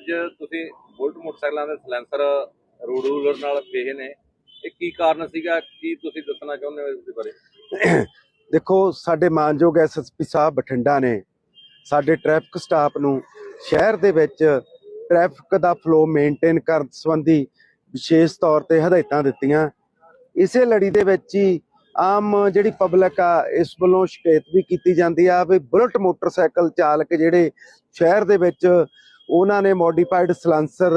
ਅੱਜ ਤੁਸੀਂ ਬੁਲਟ ਮੋਟਰਸਾਈਕਲਾਂ ਦੇ ਸਲੈਂਸਰ ਰੋਡ ਰੂਲਰ ਨਾਲ ਫੇਹੇ ਨੇ, ਇਹ ਕੀ ਕਾਰਨ ਸੀਗਾ? ਕੀ ਤੁਸੀਂ ਦੱਸਣਾ ਚਾਹੁੰਦੇ ਹੋ ਇਸ ਦੇ ਬਾਰੇ? ਦੇਖੋ, ਸਾਡੇ ਮਾਨਯੋਗ ਐਸਐਸਪੀ ਸਾਹਿਬ ਬਠਿੰਡਾ ਨੇ ਸਾਡੇ ਟ੍ਰੈਫਿਕ ਸਟਾਫ ਨੂੰ ਸ਼ਹਿਰ ਦੇ ਵਿੱਚ ਟ੍ਰੈਫਿਕ ਦਾ ਫਲੋ ਮੇਨਟੇਨ ਕਰਨ ਸੰਬੰਧੀ ਵਿਸ਼ੇਸ਼ ਤੌਰ ਤੇ ਹਦਾਇਤਾਂ ਦਿੱਤੀਆਂ। ਇਸੇ ਲੜੀ ਦੇ ਵਿੱਚ ਹੀ ਆਮ ਜਿਹੜੀ ਪਬਲਿਕ ਆ, ਇਸ ਵੱਲੋਂ ਸ਼ਿਕਾਇਤ ਵੀ ਕੀਤੀ ਜਾਂਦੀ ਆ ਵੀ ਬੁਲਟ ਮੋਟਰਸਾਈਕਲ ਚਾਲਕ ਜਿਹੜੇ ਸ਼ਹਿਰ ਦੇ ਵਿੱਚ ਉਹਨਾਂ ਨੇ ਮੋਡੀਫਾਈਡ ਸਲੈਂਸਰ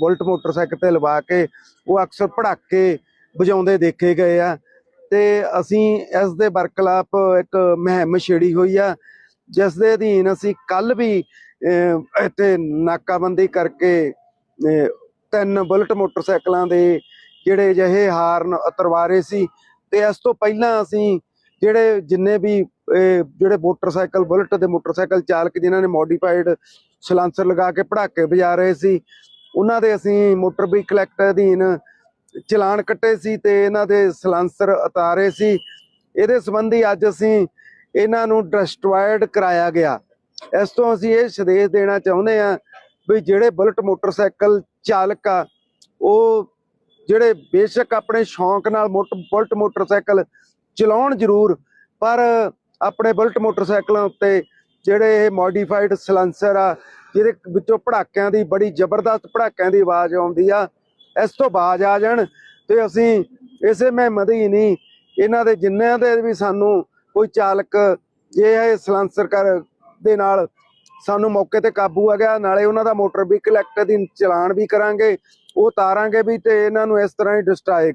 ਬੁਲਟ ਮੋਟਰਸਾਈਕਲ ਤੇ ਲਵਾ ਕੇ ਉਹ ਅਕਸਰ ਭੜਾਕੇ ਵਜਾਉਂਦੇ ਦੇਖੇ ਗਏ ਆ। ਤੇ ਅਸੀਂ ਇਸ ਦੇ ਬਰਖਲਾਫ ਇੱਕ ਮੁਹਿੰਮ ਛੇੜੀ ਹੋਈ ਆ ਜਿਸ ਦੇ ਅਧੀਨ ਅਸੀਂ ਕੱਲ ਵੀ ਇੱਥੇ ਨਾਕਾਬੰਦੀ ਕਰਕੇ ਤਿੰਨ ਬੁਲਟ ਮੋਟਰਸਾਈਕਲਾਂ ਦੇ ਜਿਹੜੇ ਜਿਹੇ ਹਾਰਨ ਉਤਰਵਾਰੇ ਸੀ ਤੇ ਇਸ ਤੋਂ ਪਹਿਲਾਂ ਅਸੀਂ ਜਿਹੜੇ ਜਿੰਨੇ ਵੀ ਅਹ, ਜਿਹੜੇ ਮੋਟਰਸਾਈਕਲ ਬੁਲਟ ਦੇ ਮੋਟਰਸਾਈਕਲ ਚਾਲਕ ਜਿਨ੍ਹਾਂ ਨੇ ਮੋਡੀਫਾਈਡ ਸਲਾਂਸਰ ਲਗਾ ਕੇ ਪੜਾਕੇ ਵਜਾ ਰਹੇ ਸੀ। ਉਹਨਾਂ ਦੇ ਅਸੀਂ ਮੋਟਰ ਵਹੀਕਲ ਐਕਟ ਅਧੀਨ ਚਲਾਨ ਕੱਟੇ ਸੀ ਤੇ ਇਹਨਾਂ ਦੇ ਸਲਾਂਸਰ ਉਤਾਰੇ ਸੀ। ਇਹਦੇ ਸੰਬੰਧੀ ਅੱਜ ਅਸੀਂ ਇਹਨਾਂ ਨੂੰ ਡਿਸਟਰੋਇਡ ਕਰਾਇਆ ਗਿਆ। ਇਸ ਤੋਂ ਅਸੀਂ ਇਹ ਸੰਦੇਸ਼ ਦੇਣਾ ਚਾਹੁੰਦੇ ਆ ਵੀ ਜਿਹੜੇ ਬੁਲਟ ਮੋਟਰਸਾਈਕਲ ਚਾਲਕ ਆ, ਉਹ ਜਿਹੜੇ ਬੇਸ਼ੱਕ ਆਪਣੇ ਸ਼ੌਂਕ ਨਾਲ ਮੋਟ- ਬੁਲਟ ਮੋਟਰਸਾਈਕਲ ਚਲਾਉਣ ਜ਼ਰੂਰ, ਪਰ ਆਪਣੇ ਬੁਲਟ ਮੋਟਰਸਾਈਕਲਾਂ ਉੱਤੇ ਜਿਹੜੇ ਇਹ ਮੋਡੀਫਾਈਡ ਸਲੈਂਸਰ ਆ, ਜਿਹਦੇ ਵਿੱਚੋਂ ਪੜਾਕਿਆਂ ਦੀ ਬੜੀ ਜ਼ਬਰਦਸਤ ਪੜਾਕਿਆਂ ਦੀ ਆਵਾਜ਼ ਆਉਂਦੀ ਆ, ਇਸ ਤੋਂ ਬਾਜ਼ ਆ ਜਾਣ ਤੇ ਅਸੀਂ ਇਸੇ ਮਹਿਮ ਹੀ ਨਹੀਂ, ਇਹਨਾਂ ਦੇ ਜਿੰਨਿਆਂ ਦੇ ਵੀ ਸਾਨੂੰ ਕੋਈ ਚਾਲਕ ਜੇ ਇਹ ਸਲੈਂਸਰ ਕਰ ਦੇ ਨਾਲ ਸਾਨੂੰ ਮੌਕੇ ਤੇ ਕਾਬੂ ਆ ਗਿਆ, ਨਾਲੇ ਉਹਨਾਂ ਦਾ ਮੋਟਰ ਵੀ ਕਲੈਕਟਰ ਦੀ ਚਲਾਨ ਵੀ ਕਰਾਂਗੇ, ਉਹ ਤਾਰਾਂਗੇ ਵੀ ਤੇ ਇਹਨਾਂ ਨੂੰ ਇਸ ਤਰ੍ਹਾਂ ਹੀ ਡਿਸਟਰਾਏ